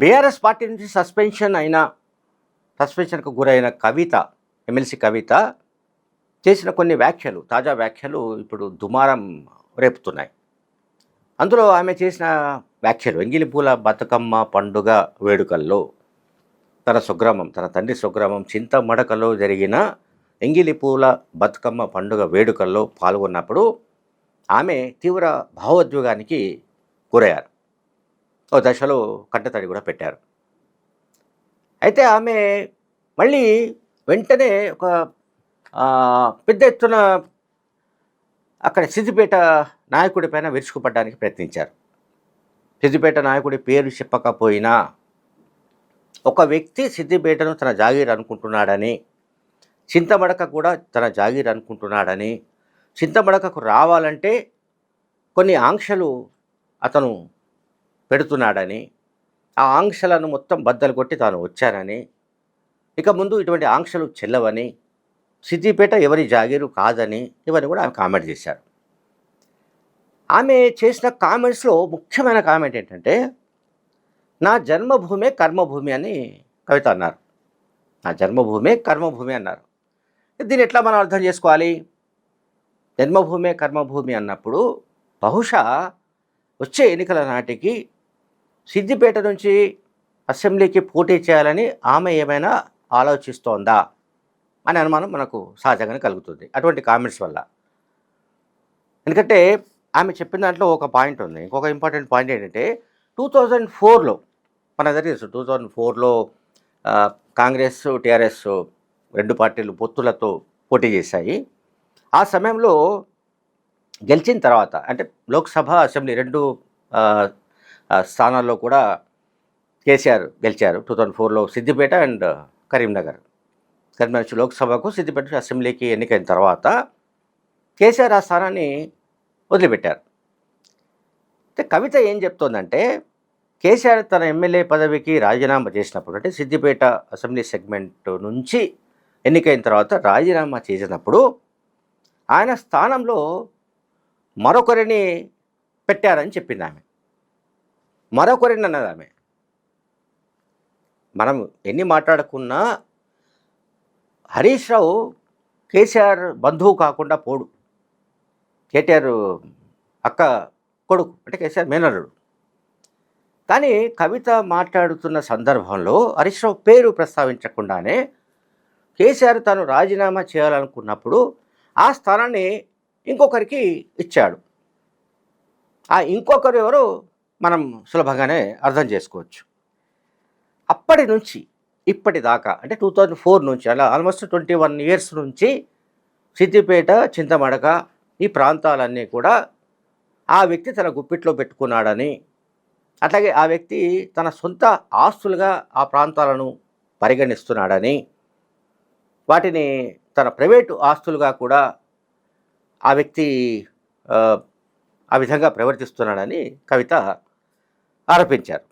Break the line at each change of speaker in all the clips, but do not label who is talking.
BRS party నుంచి suspension అయిన సస్పెన్షన్కు గురైన కవిత ఎమ్మెల్సీ కవిత చేసిన కొన్ని వ్యాఖ్యలు తాజా వ్యాఖ్యలు ఇప్పుడు దుమారం రేపుతున్నాయి. అందులో ఆమె చేసిన వ్యాఖ్యలు ఎంగిలిపూల బతుకమ్మ పండుగ వేడుకల్లో తన స్వగ్రామం తన తండ్రి స్వగ్రామం చింతమడకలో జరిగిన ఎంగిలిపూల బతుకమ్మ పండుగ వేడుకల్లో పాల్గొన్నప్పుడు ఆమె తీవ్ర భావోద్వేగానికి గురయ్యారు. ఓ దశలో కంటతడి కూడా పెట్టారు. అయితే ఆమె మళ్ళీ వెంటనే ఒక పెద్ద ఎత్తున అక్కడ సిద్దిపేట నాయకుడి పైన విరుచుకుపడడానికి ప్రయత్నించారు. సిద్దిపేట నాయకుడి పేరు చెప్పకపోయినా ఒక వ్యక్తి సిద్దిపేటను తన జాగీర్ అనుకుంటున్నాడని చింతమడక కూడా తన జాగీర్ అనుకుంటున్నాడని చింతమడకకు రావాలంటే కొన్ని ఆంక్షలు అతను పెడుతున్నాడని ఆ ఆంక్షలను మొత్తం బద్దలు కొట్టి తాను వచ్చానని ఇక ముందు ఇటువంటి ఆంక్షలు చెల్లవని సిద్దిపేట ఎవరి జాగీరు కాదని ఇవన్నీ కూడా ఆమె కామెంట్ చేశారు. ఆమె చేసిన కామెంట్స్లో ముఖ్యమైన కామెంట్ ఏంటంటే నా జన్మభూమే కర్మభూమి అని కవిత అన్నారు. నా జన్మభూమే కర్మభూమి అన్నారు. దీన్ని ఎట్లా మనం అర్థం చేసుకోవాలి? జన్మభూమే కర్మభూమి అన్నప్పుడు బహుశా వచ్చే ఎన్నికల నాటికి సిద్దిపేట నుంచి అసెంబ్లీకి పోటీ చేయాలని ఆమె ఏమైనా ఆలోచిస్తోందా అనే అనుమానం మనకు సహజంగానే కలుగుతుంది అటువంటి కామెంట్స్ వల్ల. ఎందుకంటే ఆమె చెప్పిన దాంట్లో ఒక పాయింట్ ఉంది. ఇంకొక ఇంపార్టెంట్ పాయింట్ ఏంటంటే టూ థౌజండ్ ఫోర్లో మన దగ్గర తెలుసు టూ థౌజండ్ ఫోర్లో కాంగ్రెస్ టీఆర్ఎస్ రెండు పార్టీలు పొత్తులతో పోటీ చేశాయి. ఆ సమయంలో గెలిచిన తర్వాత అంటే లోక్సభ అసెంబ్లీ రెండు స్థానాల్లో కూడా కేసీఆర్ గెలిచారు. టూ థౌజండ్ ఫోర్లో సిద్దిపేట అండ్ కరీంనగర్. కరీంనగర్ నుంచి లోక్సభకు సిద్దిపేట అసెంబ్లీకి ఎన్నికైన తర్వాత కేసీఆర్ ఆ స్థానాన్ని వదిలిపెట్టారు. అయితే కవిత ఏం చెప్తోందంటే కేసీఆర్ తన ఎమ్మెల్యే పదవికి రాజీనామా చేసినప్పుడు అంటే సిద్దిపేట అసెంబ్లీ సెగ్మెంట్ నుంచి ఎన్నికైన తర్వాత రాజీనామా చేసినప్పుడు ఆయన స్థానంలో మరొకరిని పెట్టారని చెప్పింది ఆమె. మరొకరిని అన్నది ఆమె మనం ఎన్ని మాట్లాడుకున్నా హరీష్ రావు కేసీఆర్ బంధువు కాకుండా పోడు. కేటీఆర్ అక్క కొడుకు అంటే కేసీఆర్ మేనరుడు కానీ కవిత మాట్లాడుతున్న సందర్భంలో హరీష్ రావు పేరు ప్రస్తావించకుండానే కేసీఆర్ తాను రాజీనామా చేయాలనుకున్నప్పుడు ఆ స్థానాన్ని ఇంకొకరికి ఇచ్చాడు. ఆ ఇంకొకరు ఎవరు? మనం సులభంగానే అర్థం చేసుకోవచ్చు. అప్పటి నుంచి ఇప్పటిదాకా అంటే టూ థౌజండ్ ఫోర్ నుంచి అలా ఆల్మోస్ట్ ట్వంటీ వన్ ఇయర్స్ నుంచి సిద్దిపేట చింతమడక ఈ ప్రాంతాలన్నీ కూడా ఆ వ్యక్తి తన గుప్పిట్లో పెట్టుకున్నాడని అట్లాగే ఆ వ్యక్తి తన సొంత ఆస్తులుగా ఆ ప్రాంతాలను పరిగణిస్తున్నాడని వాటిని తన ప్రైవేటు ఆస్తులుగా కూడా ఆ వ్యక్తి ఆ, ఆ విధంగా ప్రవర్తిస్తున్నాడని కవిత ఆరోపించారు.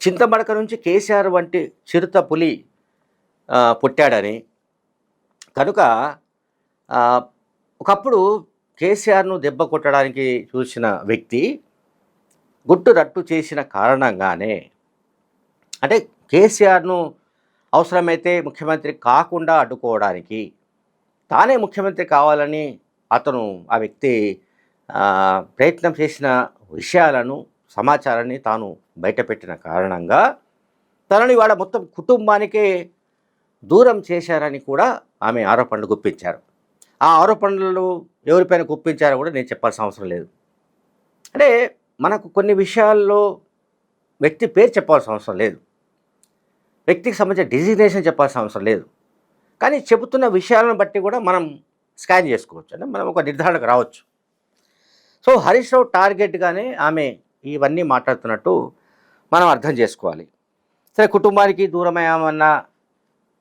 చింతమడక నుంచి కేసీఆర్ వంటి చిరుత పులి పుట్టాడని. కనుక ఒకప్పుడు కేసీఆర్ను దెబ్బ కొట్టడానికి చూసిన వ్యక్తి గుట్టు రట్టు చేసిన కారణంగానే అంటే కేసీఆర్ను అవసరమైతే ముఖ్యమంత్రి కాకుండా అడ్డుకోవడానికి తానే ముఖ్యమంత్రి కావాలని అతను ఆ వ్యక్తి ప్రయత్నం చేసిన విషయాలను సమాచారాన్ని తాను బయటపెట్టిన కారణంగా తనని వాళ్ళ మొత్తం కుటుంబానికే దూరం చేశారని కూడా ఆమె ఆరోపణలు గుప్పించారు. ఆ ఆరోపణలు ఎవరిపైన గుప్పించారో కూడా నేను చెప్పాల్సిన అవసరం లేదు. అంటే మనకు కొన్ని విషయాల్లో వ్యక్తి పేరు చెప్పాల్సిన అవసరం లేదు. వ్యక్తికి సంబంధించిన డిజిగ్నేషన్ చెప్పాల్సిన అవసరం లేదు. కానీ చెబుతున్న విషయాలను బట్టి కూడా మనం స్కాన్ చేసుకోవచ్చు. అంటే మనం ఒక నిర్ధారణకు రావచ్చు. సో హరీష్ రావు టార్గెట్గానే ఆమె ఇవన్నీ మాట్లాడుతున్నట్టు మనం అర్థం చేసుకోవాలి. సరే కుటుంబానికి దూరమయ్యామన్న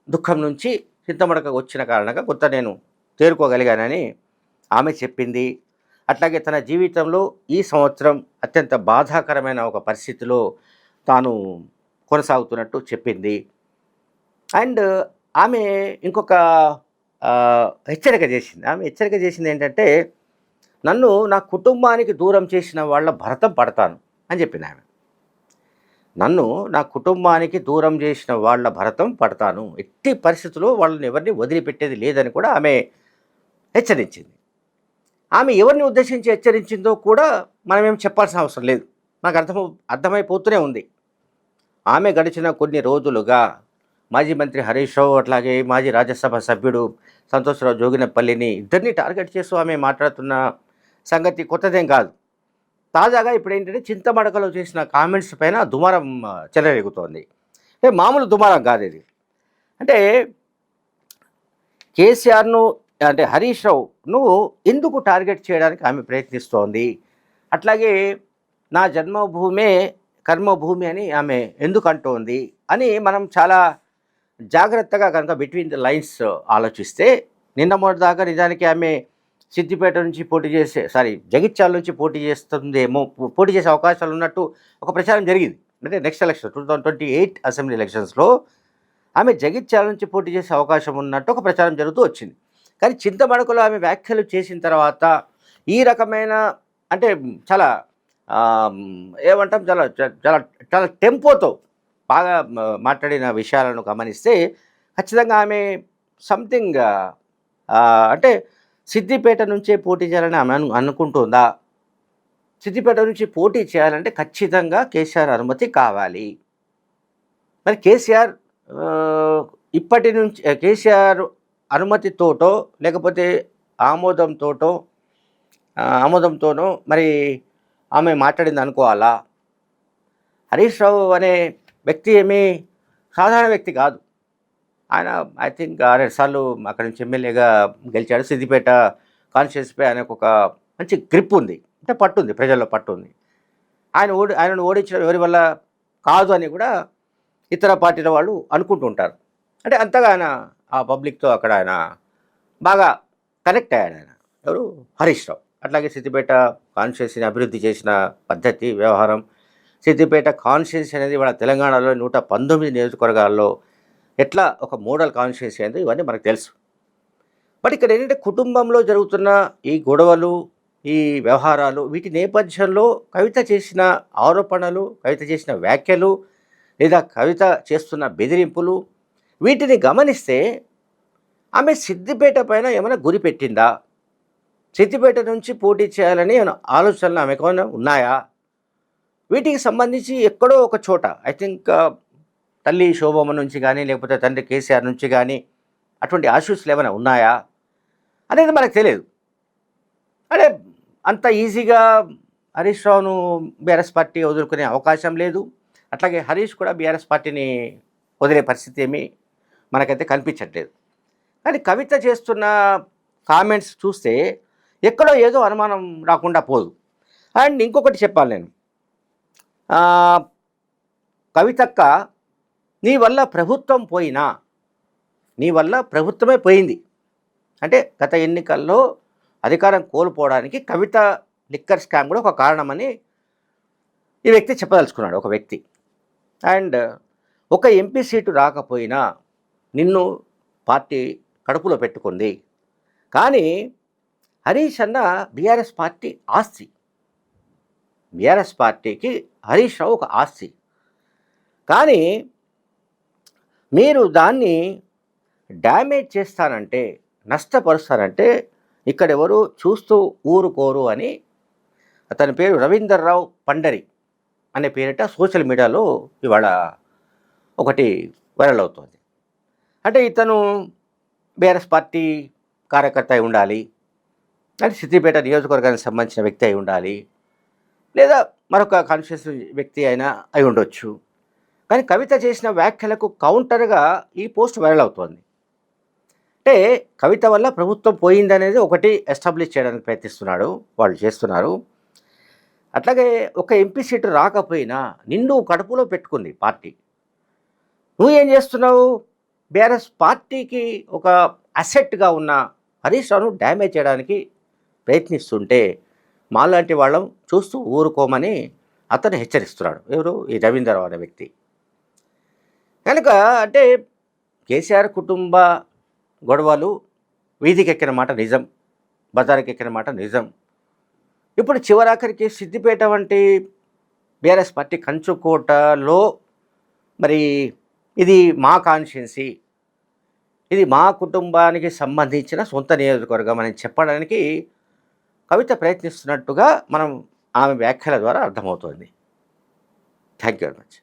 దుఃఖం నుంచి చింతమడక వచ్చిన కారణంగా కొంత నేను తేరుకోగలిగానని ఆమె చెప్పింది. అట్లాగే తన జీవితంలో ఈ సంవత్సరం అత్యంత బాధాకరమైన ఒక పరిస్థితిలో తాను కొనసాగుతున్నట్టు చెప్పింది. అండ్ ఆమె ఇంకొక హెచ్చరిక చేసింది. ఆమె హెచ్చరిక చేసింది ఏంటంటే నన్ను నా కుటుంబానికి దూరం చేసిన వాళ్ళ భరతం పడతాను అని చెప్పింది ఆమె. నన్ను నా కుటుంబానికి దూరం చేసిన వాళ్ళ భరతం పడతాను. ఎట్టి పరిస్థితుల్లో వాళ్ళని ఎవరిని వదిలిపెట్టేది లేదని కూడా ఆమె హెచ్చరించింది. ఆమె ఎవరిని ఉద్దేశించి హెచ్చరించిందో కూడా మనమేం చెప్పాల్సిన అవసరం లేదు. నాకు అర్థం అర్థమైపోతూనే ఉంది. ఆమె గడిచిన కొన్ని రోజులుగా మాజీ మంత్రి హరీష్ రావు అట్లాగే మాజీ రాజ్యసభ సభ్యుడు సంతోషరావు జోగినపల్లిని ఇద్దరిని టార్గెట్ చేస్తూ ఆమె మాట్లాడుతున్న సంగతి కొత్తదేం కాదు. తాజాగా ఇప్పుడు ఏంటంటే చింతమడకలో చేసిన కామెంట్స్ పైన దుమారం చెలరేగుతోంది. అంటే మామూలు దుమారం కాదు ఇది. అంటే కేసీఆర్ను అంటే హరీష్ రావును ఎందుకు టార్గెట్ చేయడానికి ఆమె ప్రయత్నిస్తోంది? అట్లాగే నా జన్మభూమే కర్మభూమి అని ఆమె ఎందుకు అంటోంది అని మనం చాలా జాగ్రత్తగా కనుక బిట్వీన్ ద లైన్స్ ఆలోచిస్తే నిన్న మొదటిదాకా నిజానికి ఆమె సిద్దిపేట నుంచి పోటీ చేసే సారీ జగిత్యాల నుంచి పోటీ చేస్తుందేమో పోటీ చేసే అవకాశాలు ఉన్నట్టు ఒక ప్రచారం జరిగింది. అంటే next election two thousand twenty eight assembly ఎలక్షన్స్లో ఆమె జగిత్యాల నుంచి పోటీ చేసే అవకాశం ఉన్నట్టు ఒక ప్రచారం జరుగుతూ వచ్చింది. కానీ చింతమడకలో ఆమె వ్యాఖ్యలు చేసిన తర్వాత ఈ రకమైన అంటే చాలా ఏమంటాం చాలా చాలా చాలా టెంపోతో బాగా మాట్లాడిన విషయాలను గమనిస్తే ఖచ్చితంగా ఆమె సంథింగ్ అంటే సిద్దిపేట నుంచే పోటీ చేయాలని ఆమె అను అనుకుంటుందా? సిద్దిపేట నుంచి పోటీ చేయాలంటే ఖచ్చితంగా కేసీఆర్ అనుమతి కావాలి. మరి కేసీఆర్ ఇప్పటి నుంచి కేసీఆర్ అనుమతితోటో లేకపోతే ఆమోదంతోటో ఆమోదంతోనో మరి ఆమె మాట్లాడింది అనుకోవాలా? హరీష్ రావు అనే వ్యక్తి ఏమీ సాధారణ వ్యక్తి కాదు. ఆయన ఐ థింక్ ఆరేడు సార్లు అక్కడి నుంచి ఎమ్మెల్యేగా గెలిచాడు. సిద్దిపేట కాన్స్టిట్యూన్సీపై ఆయనకు ఒక మంచి గ్రిప్ ఉంది. అంటే పట్టు ఉంది ప్రజల్లో పట్టు ఉంది. ఆయన ఓడి ఆయనను ఓడించడం ఎవరి వల్ల కాదు అని కూడా ఇతర పార్టీల వాళ్ళు అనుకుంటుంటారు అంటే అంతగా ఆయన ఆ పబ్లిక్తో అక్కడ ఆయన బాగా కనెక్ట్ అయ్యాడు ఆయన. ఎవరు? హరీష్ రావు. అట్లాగే సిద్దిపేట కాన్స్టిట్యూన్సీని అభివృద్ధి చేసిన పద్ధతి వ్యవహారం. సిద్దిపేట కాన్స్టిట్యూన్సీ అనేది వాళ్ళ తెలంగాణలో నూట పంతొమ్మిది నియోజకవర్గాల్లో ఎట్లా ఒక మోడల్ కాన్షియస్ అయిందో ఇవన్నీ మనకు తెలుసు. బట్ ఇక్కడ ఏంటంటే కుటుంబంలో జరుగుతున్న ఈ గొడవలు ఈ వ్యవహారాలు వీటి నేపథ్యంలో కవిత చేసిన ఆరోపణలు కవిత చేసిన వ్యాఖ్యలు లేదా కవిత చేస్తున్న బెదిరింపులు వీటిని గమనిస్తే ఆమె సిద్దిపేట పైన ఏమైనా గురి పెట్టిందా? సిద్దిపేట నుంచి పోటీ చేయాలని ఆలోచనలు ఆమెకు ఉన్నాయా? వీటికి సంబంధించి ఎక్కడో ఒక చోట ఐ థింక్ తల్లి శోభమ్మ నుంచి కానీ లేకపోతే తండ్రి కేసీఆర్ నుంచి కానీ అటువంటి ఆశీస్సులు ఏమైనా ఉన్నాయా? అనేది మనకు తెలియదు. అంటే అంత ఈజీగా హరీష్ రావును బీఆర్ఎస్ పార్టీ వదులుకునే అవకాశం లేదు. అట్లాగే హరీష్ కూడా బీఆర్ఎస్ పార్టీని వదిలే పరిస్థితి ఏమీ మనకైతే కనిపించట్లేదు. కానీ కవిత చేస్తున్న కామెంట్స్ చూస్తే ఎక్కడో ఏదో అనుమానం రాకుండా పోదు. అండ్ ఇంకొకటి చెప్పాలి నేను. కవితక్క నీ వల్ల ప్రభుత్వం పోయినా నీ వల్ల ప్రభుత్వమే పోయింది. అంటే గత ఎన్నికల్లో అధికారం కోల్పోవడానికి కవిత లిక్కర్ స్కామ్ కూడా ఒక కారణమని ఈ వ్యక్తి చెప్పదలుచుకున్నాడు ఒక వ్యక్తి. అండ్ ఒక ఎంపీ సీటు రాకపోయినా నిన్ను పార్టీ కడుపులో పెట్టుకుంది. కానీ హరీష్ అన్న బీఆర్ఎస్ పార్టీ ఆస్తి. బీఆర్ఎస్ పార్టీకి హరీష్ రావు ఒక ఆస్తి. కానీ మీరు దాన్ని డ్యామేజ్ చేస్తానంటే నష్టపరుస్తానంటే ఇక్కడ ఎవరు చూస్తూ ఊరుకోరు అని అతని పేరు రవీందర్ రావు పండరి అనే పేరిట సోషల్ మీడియాలో ఇవాళ ఒకటి వైరల్ అవుతుంది. అంటే ఇతను బీఆర్ఎస్ పార్టీ కార్యకర్త అయి ఉండాలి అంటే సిద్దిపేట నియోజకవర్గానికి సంబంధించిన వ్యక్తి అయి ఉండాలి లేదా మరొక కాన్షియస్ వ్యక్తి అయినా అయి ఉండొచ్చు. కానీ కవిత చేసిన వ్యాఖ్యలకు కౌంటర్గా ఈ పోస్ట్ వైరల్ అవుతోంది. అంటే కవిత వల్ల ప్రభుత్వం పోయిందనేది ఒకటి ఎస్టాబ్లిష్ చేయడానికి ప్రయత్నిస్తున్నాడు వాళ్ళు చేస్తున్నారు. అట్లాగే ఒక ఎంపీ సీటు రాకపోయినా నిన్ను కడుపులో పెట్టుకుంది పార్టీ. నువ్వు ఏం చేస్తున్నావు? బీఆర్ఎస్ పార్టీకి ఒక అసెట్గా ఉన్న హరీష్ రావును డ్యామేజ్ చేయడానికి ప్రయత్నిస్తుంటే మాలాంటి వాళ్ళం చూస్తూ ఊరుకోమని అతను హెచ్చరిస్తున్నాడు. ఎవరు? ఈ రవీందర్ అనే వ్యక్తి. కనుక అంటే కేసీఆర్ కుటుంబ గొడవలు వీధికి ఎక్కిన మాట నిజం బజార్కి ఎక్కిన మాట నిజం. ఇప్పుడు చివరాఖరికి సిద్దిపేట వంటి బీఆర్ఎస్ పార్టీ కంచుకోటలో మరి ఇది మా కాన్షియన్సీ ఇది మా కుటుంబానికి సంబంధించిన సొంత నియోజకవర్గం అని చెప్పడానికి కవిత ప్రయత్నిస్తున్నట్టుగా మనం ఆమె వ్యాఖ్యల ద్వారా అర్థమవుతోంది. Thank you very much